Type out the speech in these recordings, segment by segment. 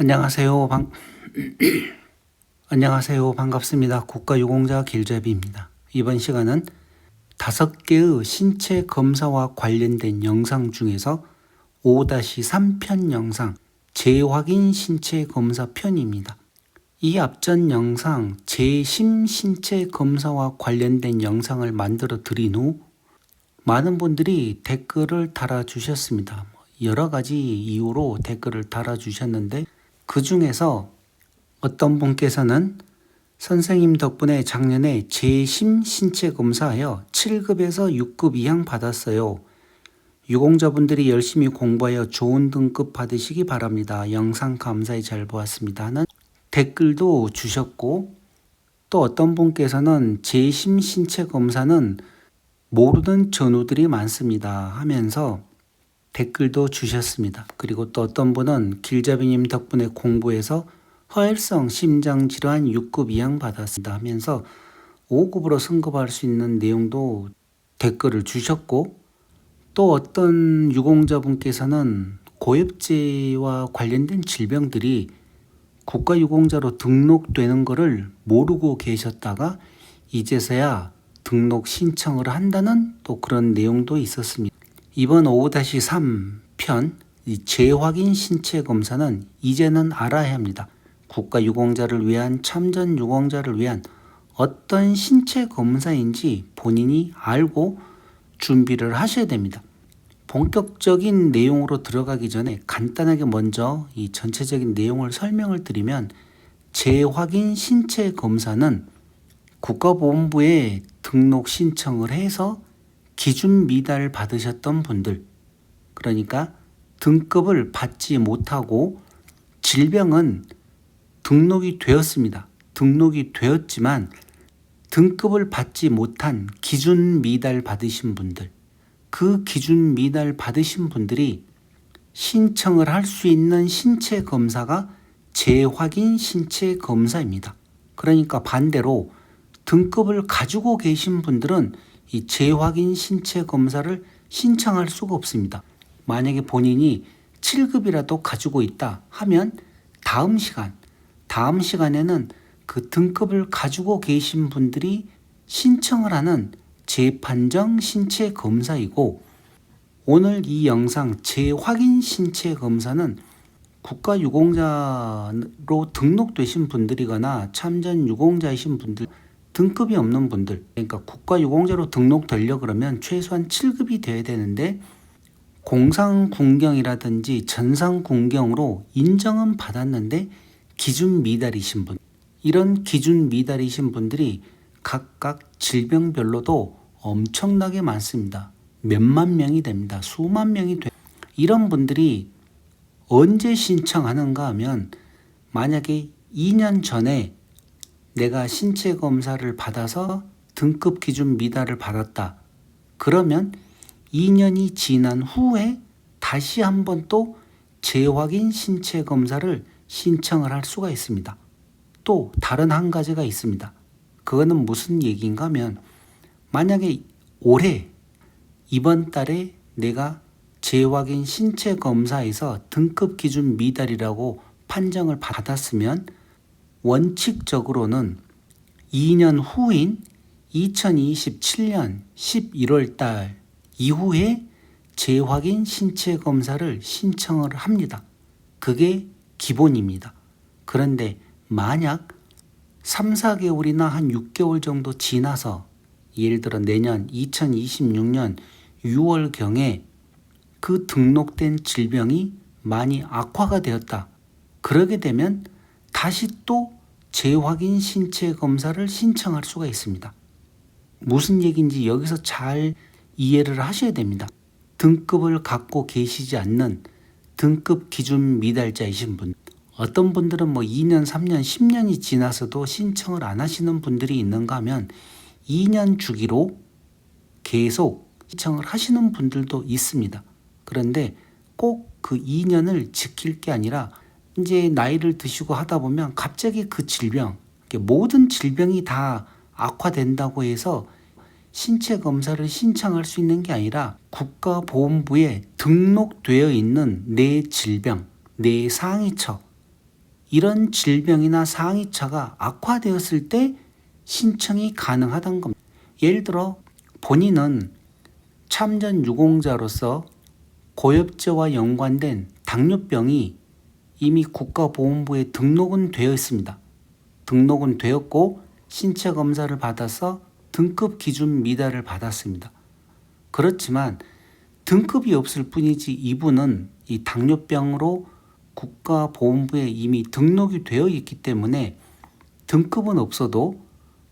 안녕하세요. 방... 안녕하세요. 반갑습니다. 국가유공자 길잡이입니다. 이번 시간은 다섯 개의 신체 검사와 관련된 영상 중에서 5-3편 영상 재확인 신체 검사 편입니다. 이 앞전 영상 재심 신체 검사와 관련된 영상을 만들어 드린 후 많은 분들이 댓글을 달아주셨습니다. 여러 가지 이유로 댓글을 달아주셨는데 그 중에서 어떤 분께서는 선생님 덕분에 작년에 재심 신체 검사하여 7급에서 6급 이상 받았어요. 유공자분들이 열심히 공부하여 좋은 등급 받으시기 바랍니다. 영상 감사히 잘 보았습니다. 하는 댓글도 주셨고 또 어떤 분께서는 재심 신체 검사는 모르는 전우들이 많습니다 하면서 댓글도 주셨습니다. 그리고 또 어떤 분은 길잡이님 덕분에 공부해서 허혈성 심장질환 6급 이상 받았습니다 하면서 5급으로 승급할 수 있는 내용도 댓글을 주셨고 또 어떤 유공자분께서는 고엽제와 관련된 질병들이 국가유공자로 등록되는 것을 모르고 계셨다가 이제서야 등록 신청을 한다는 또 그런 내용도 있었습니다. 이번 5-3편 재확인 신체 검사는 이제는 알아야 합니다. 국가 유공자를 위한 참전 유공자를 위한 어떤 신체 검사인지 본인이 알고 준비를 하셔야 됩니다. 본격적인 내용으로 들어가기 전에 간단하게 먼저 이 전체적인 내용을 설명을 드리면 재확인 신체 검사는 국가보훈부에 등록 신청을 해서 기준 미달 받으셨던 분들 그러니까 등급을 받지 못하고 질병은 등록이 되었습니다. 등록이 되었지만 등급을 받지 못한 기준 미달 받으신 분들 그 기준 미달 받으신 분들이 신청을 할 수 있는 신체 검사가 재확인 신체 검사입니다. 그러니까 반대로 등급을 가지고 계신 분들은 이 재확인 신체 검사를 신청할 수가 없습니다. 만약에 본인이 7급이라도 가지고 있다 하면 다음 시간, 다음 시간에는 그 등급을 가지고 계신 분들이 신청을 하는 재판정 신체 검사이고 오늘 이 영상 재확인 신체 검사는 국가유공자로 등록되신 분들이거나 참전 유공자이신 분들 등급이 없는 분들 그러니까 국가유공자로 등록되려 그러면 최소한 7급이 돼야 되는데 공상군경이라든지 전상군경으로 인정은 받았는데 기준 미달이신 분 이런 기준 미달이신 분들이 각각 질병별로도 엄청나게 많습니다. 몇만 명이 됩니다. 수만 명이 돼. 이런 분들이 언제 신청하는가 하면 만약에 2년 전에 내가 신체 검사를 받아서 등급 기준 미달을 받았다. 그러면 2년이 지난 후에 다시 한번 또 재확인 신체 검사를 신청을 할 수가 있습니다. 또 다른 한 가지가 있습니다. 그거는 무슨 얘기인가 하면 만약에 올해 이번 달에 내가 재확인 신체 검사에서 등급 기준 미달이라고 판정을 받았으면 원칙적으로는 2년 후인 2027년 11월 달 이후에 재확인 신체 검사를 신청을 합니다. 그게 기본입니다. 그런데 만약 3, 4개월이나 한 6개월 정도 지나서 예를 들어 내년 2026년 6월경에 그 등록된 질병이 많이 악화가 되었다. 그러게 되면 다시 또 재확인 신체 검사를 신청할 수가 있습니다. 무슨 얘기인지 여기서 잘 이해를 하셔야 됩니다. 등급을 갖고 계시지 않는 등급 기준 미달자이신 분, 어떤 분들은 뭐 2년, 3년, 10년이 지나서도 신청을 안 하시는 분들이 있는가 하면 2년 주기로 계속 신청을 하시는 분들도 있습니다. 그런데 꼭 그 2년을 지킬 게 아니라 이제 나이를 드시고 하다 보면 갑자기 그 질병, 모든 질병이 다 악화된다고 해서 신체 검사를 신청할 수 있는 게 아니라 국가보험부에 등록되어 있는 내 질병, 내 상위처 이런 질병이나 상위차가 악화되었을 때 신청이 가능하다는 겁니다. 예를 들어 본인은 참전 유공자로서 고엽제와 연관된 당뇨병이 이미 국가보건부에 등록은 되어 있습니다. 등록은 되었고 신체 검사를 받아서 등급 기준 미달을 받았습니다. 그렇지만 등급이 없을 뿐이지 이분은 이 당뇨병으로 국가보험부에 이미 등록이 되어 있기 때문에 등급은 없어도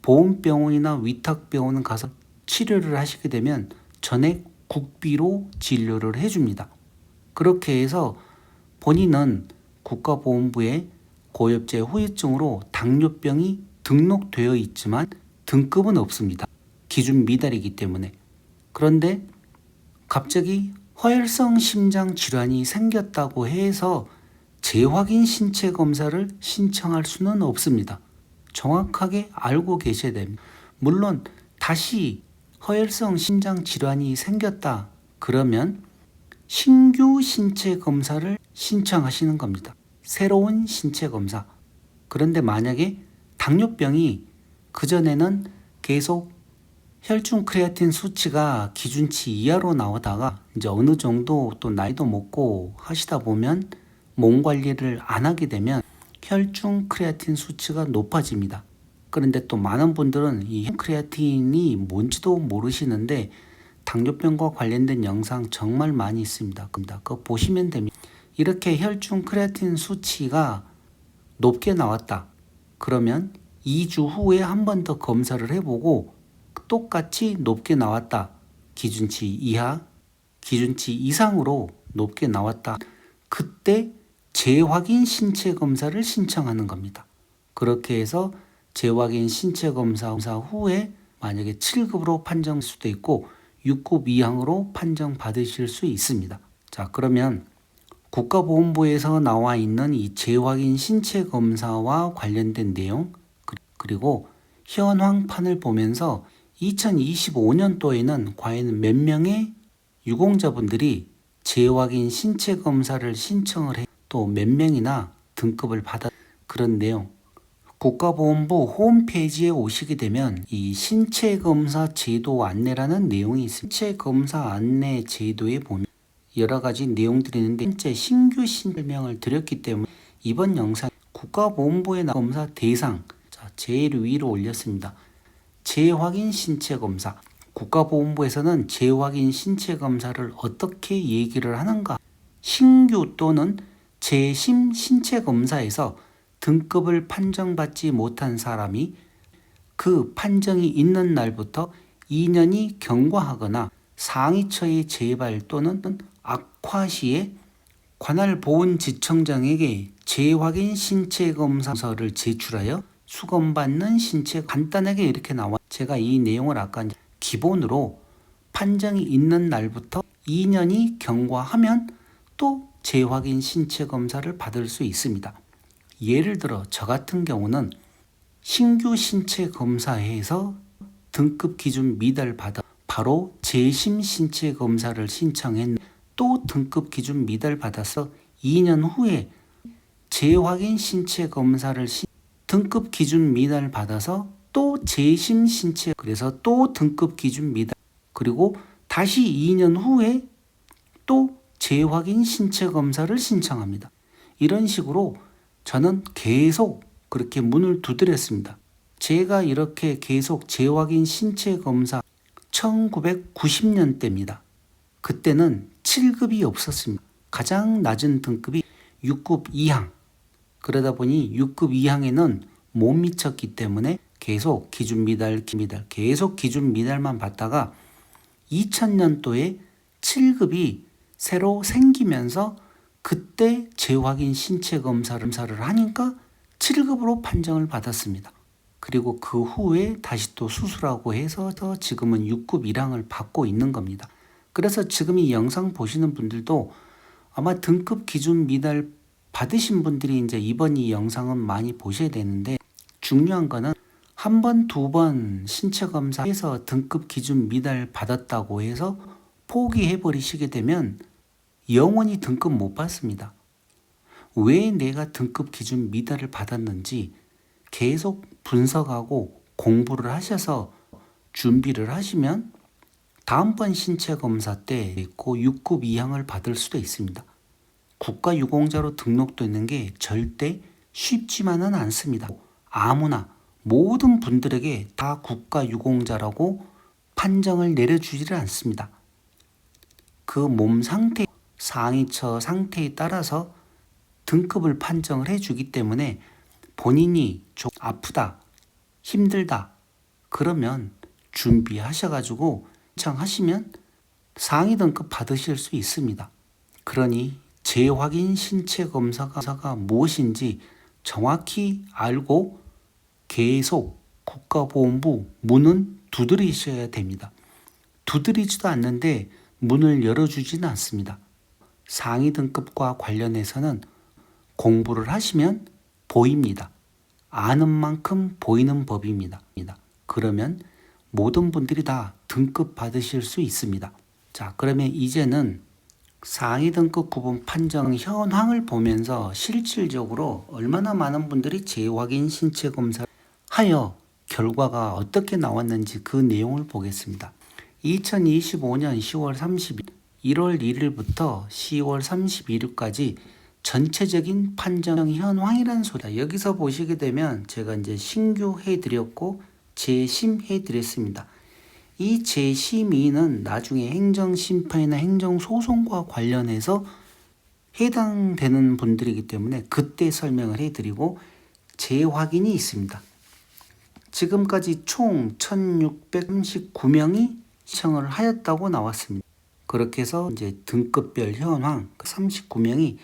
보험병원이나 위탁병원 가서 치료를 하시게 되면 전액 국비로 진료를 해줍니다. 그렇게 해서 본인은 국가보험부에 고엽제 후유증으로 당뇨병이 등록되어 있지만 등급은 없습니다. 기준 미달이기 때문에. 그런데 갑자기 허혈성 심장 질환이 생겼다고 해서 재확인 신체 검사를 신청할 수는 없습니다. 정확하게 알고 계셔야 됩니다. 물론 다시 허혈성 심장 질환이 생겼다 그러면 신규 신체 검사를 신청하시는 겁니다. 새로운 신체 검사. 그런데 만약에 당뇨병이 그전에는 계속 혈중 크레아틴 수치가 기준치 이하로 나오다가 이제 어느 정도 또 나이도 먹고 하시다 보면 몸 관리를 안 하게 되면 혈중 크레아틴 수치가 높아집니다. 그런데 또 많은 분들은 이 크레아틴이 뭔지도 모르시는데 당뇨병과 관련된 영상 정말 많이 있습니다. 그거 보시면 됩니다. 이렇게 혈중 크레아틴 수치가 높게 나왔다. 그러면 2주 후에 한 번 더 검사를 해보고 똑같이 높게 나왔다. 기준치 이하, 기준치 이상으로 높게 나왔다. 그때 재확인 신체 검사를 신청하는 겁니다. 그렇게 해서 재확인 신체 검사 후에 만약에 7급으로 판정 수도 있고 6급 이항으로 판정 받으실 수 있습니다. 자, 그러면 국가보건부에서 나와 있는 이 재확인 신체 검사와 관련된 내용 그리고 현 황판을 보면서 2025년도에는 과연 몇 명의 유공자분들이 재확인 신체 검사를 신청을 해 또 몇 명이나 등급을 받아 그런 내용 국가보건부 홈페이지에 오시게 되면 이 신체 검사 제도 안내라는 내용이 있습니다. 신체 검사 안내 제도에 보면 여러 가지 내용들이 있는데 현재 신규 신설명을 드렸기 때문에 이번 영상 국가보건부의 검사 대상 자, 제일 위로 올렸습니다. 재확인 신체 검사. 국가보건부에서는 재확인 신체 검사를 어떻게 얘기를 하는가? 신규 또는 재심 신체 검사에서 등급을 판정받지 못한 사람이 그 판정이 있는 날부터 2년이 경과하거나 상위처의 재발 또는 악화 시에 관할 보훈지청장에게 재확인 신체 검사서를 제출하여 수검받는 신체 간단하게 이렇게 나와 제가 이 내용을 아까 기본으로 판정이 있는 날부터 2년이 경과하면 또 재확인 신체 검사를 받을 수 있습니다. 예를 들어 저 같은 경우는 신규 신체 검사에서 등급 기준 미달 받아 바로 재심 신체 검사를 신청했 또 등급 기준 미달 받아서 2년 후에 재확인 신체 검사를 신 등급 기준 미달 받아서 또 재심 신체 그래서 또 등급 기준 미달 그리고 다시 2년 후에 또 재확인 신체 검사를 신청합니다. 이런 식으로 저는 계속 그렇게 문을 두드렸습니다. 제가 이렇게 계속 재확인 신체 검사 1990년대입니다. 그때는 7급이 없었습니다. 가장 낮은 등급이 6급 이항. 그러다 보니 6급 이항에는 못 미쳤기 때문에 계속 기준 미달, 미달, 계속 기준 미달만 받다가 2000년도에 7급이 새로 생기면서 그때 재확인 신체 검사를 하니까 7급으로 판정을 받았습니다. 그리고 그 후에 다시 또 수술하고 해서 지금은 6급 1항을 받고 있는 겁니다. 그래서 지금 이 영상 보시는 분들도 아마 등급 기준 미달 받으신 분들이 이제 이번 이 영상은 많이 보셔야 되는데 중요한 거는 한 번, 두 번 신체 검사해서 등급 기준 미달 받았다고 해서 포기해 버리시게 되면 영원히 등급 못 받습니다. 왜 내가 등급 기준 미달을 받았는지 계속 분석하고 공부를 하셔서 준비를 하시면 다음번 신체 검사 때 있고 6급 이항을 받을 수도 있습니다. 국가 유공자로 등록되는 게 절대 쉽지만은 않습니다. 아무나 모든 분들에게 다 국가 유공자라고 판정을 내려주지를 않습니다. 그 몸 상태, 상위처 상태에 따라서 등급을 판정을 해주기 때문에 본인이 좀 아프다, 힘들다, 그러면 준비하셔가지고 신청하시면 상위 등급 받으실 수 있습니다. 그러니 재확인 신체 검사가 무엇인지 정확히 알고 계속 국가보훈부 문은 두드리셔야 됩니다. 두드리지도 않는데 문을 열어주지는 않습니다. 상위 등급과 관련해서는 공부를 하시면 보입니다. 아는 만큼 보이는 법입니다. 그러면 모든 분들이 다 등급 받으실 수 있습니다. 자, 그러면 이제는 상위 등급 구분 판정 현황을 보면서 실질적으로 얼마나 많은 분들이 재확인 신체 검사를 하여 결과가 어떻게 나왔는지 그 내용을 보겠습니다. 2025년 10월 30일, 1월 1일부터 10월 31일까지 전체적인 판정 현황이라는 소리다. 여기서 보시게 되면 제가 이제 신규 해 드렸고 재심해 드렸습니다. 이 재심의는 나중에 행정심판이나 행정소송과 관련해서 해당되는 분들이기 때문에 그때 설명을 해드리고 재확인이 있습니다. 지금까지 총 1639명이 시청을 하였다고 나왔습니다. 그렇게 해서 이제 등급별 현황 39명이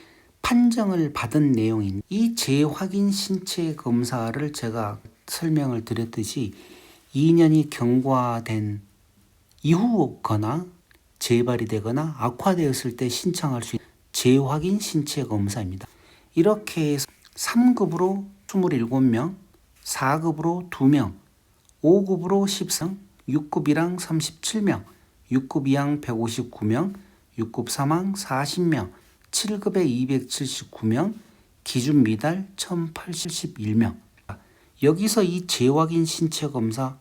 판정을 받은 내용인 이 재확인 신체 검사를 제가 설명을 드렸듯이 2년이 경과된 이후거나 재발이 되거나 악화되었을 때 신청할 수 있는 재확인 신체 검사입니다. 이렇게 해서 3급으로 27명, 4급으로 2명, 5급으로 10성, 6급이랑 37명, 6급 2항 159명, 6급 3항 40명, 7급에 279명, 기준 미달 1081명. 여기서 이 재확인 신체 검사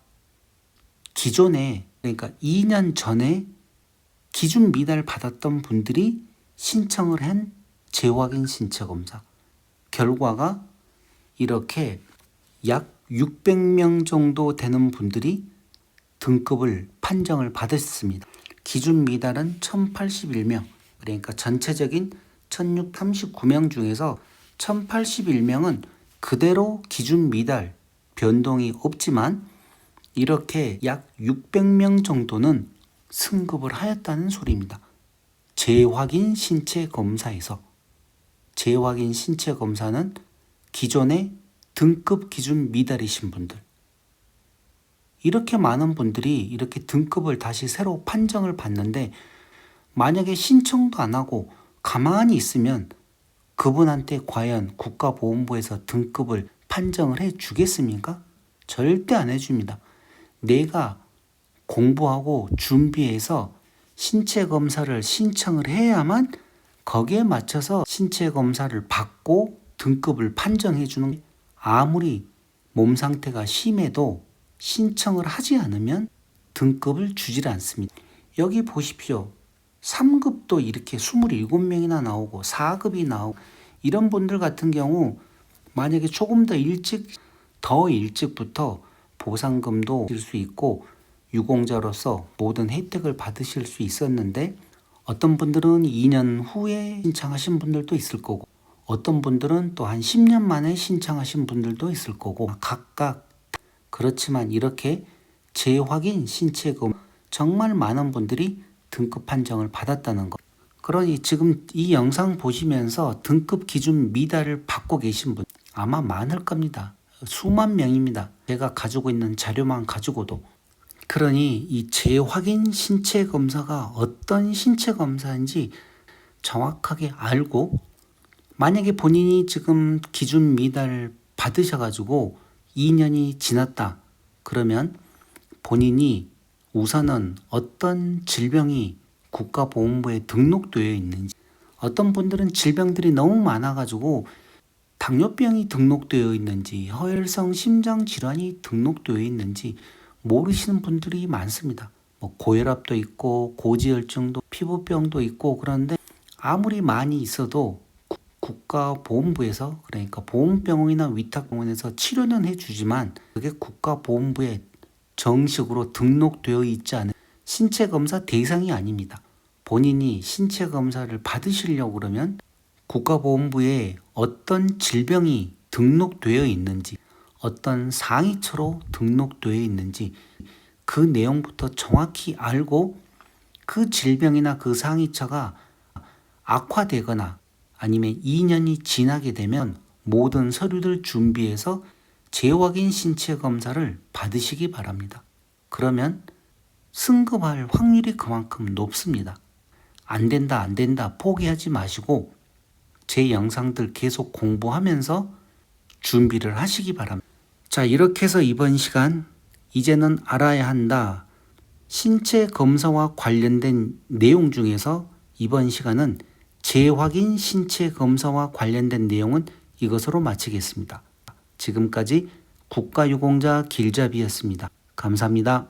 기존에 그러니까 2년 전에 기준 미달 받았던 분들이 신청을 한 재확인 신체 검사 결과가 이렇게 약 600명 정도 되는 분들이 등급을 판정을 받았습니다. 기준 미달은 1081명 그러니까 전체적인 1639명 중에서 1081명은 그대로 기준 미달 변동이 없지만 이렇게 약 600명 정도는 승급을 하였다는 소리입니다. 재확인 신체 검사에서 재확인 신체 검사는 기존의 등급 기준 미달이신 분들 이렇게 많은 분들이 이렇게 등급을 다시 새로 판정을 받는데 만약에 신청도 안 하고 가만히 있으면 그분한테 과연 국가보훈부에서 등급을 판정을 해 주겠습니까? 절대 안 해줍니다. 내가 공부하고 준비해서 신체 검사를 신청을 해야만 거기에 맞춰서 신체 검사를 받고 등급을 판정해 주는 아무리 몸 상태가 심해도 신청을 하지 않으면 등급을 주질 않습니다. 여기 보십시오. 3급도 이렇게 27명이나 나오고 4급이 나오고 이런 분들 같은 경우 만약에 조금 더 일찍 더 일찍부터 보상금도 줄수 있고 유공자로서 모든 혜택을 받으실 수 있었는데 어떤 분들은 2년 후에 신청하신 분들도 있을 거고 어떤 분들은 또 한 10년 만에 신청하신 분들도 있을 거고 각각 그렇지만 이렇게 재확인 신체금 정말 많은 분들이 등급 판정을 받았다는 것. 그러니 지금 이 영상 보시면서 등급 기준 미달을 받고 계신 분 아마 많을 겁니다. 수만 명입니다. 제가 가지고 있는 자료만 가지고도. 그러니 이 재확인 신체 검사가 어떤 신체 검사인지 정확하게 알고 만약에 본인이 지금 기준 미달 받으셔가지고 2년이 지났다. 그러면 본인이 우선은 어떤 질병이 국가보훈부에 등록되어 있는지 어떤 분들은 질병들이 너무 많아가지고 당뇨병이 등록되어 있는지 허혈성 심장 질환이 등록되어 있는지 모르시는 분들이 많습니다. 뭐 고혈압도 있고 고지혈증도 피부병도 있고 그런데 아무리 많이 있어도 구- 국가보험부에서 그러니까 보험병원이나 위탁병원에서 치료는 해주지만 그게 국가보험부에 정식으로 등록되어 있지 않은 신체 검사 대상이 아닙니다. 본인이 신체 검사를 받으시려고 그러면 국가보험부에 어떤 질병이 등록되어 있는지, 어떤 상위처로 등록되어 있는지 그 내용부터 정확히 알고 그 질병이나 그 상위처가 악화되거나 아니면 2년이 지나게 되면 모든 서류들 준비해서 재확인 신체 검사를 받으시기 바랍니다. 그러면 승급할 확률이 그만큼 높습니다. 안 된다, 안 된다, 포기하지 마시고 제 영상들 계속 공부하면서 준비를 하시기 바랍니다. 자, 이렇게 해서 이번 시간 이제는 알아야 한다. 신체 검사와 관련된 내용 중에서 이번 시간은 재확인 신체 검사와 관련된 내용은 이것으로 마치겠습니다. 지금까지 국가유공자 길잡이였습니다. 감사합니다.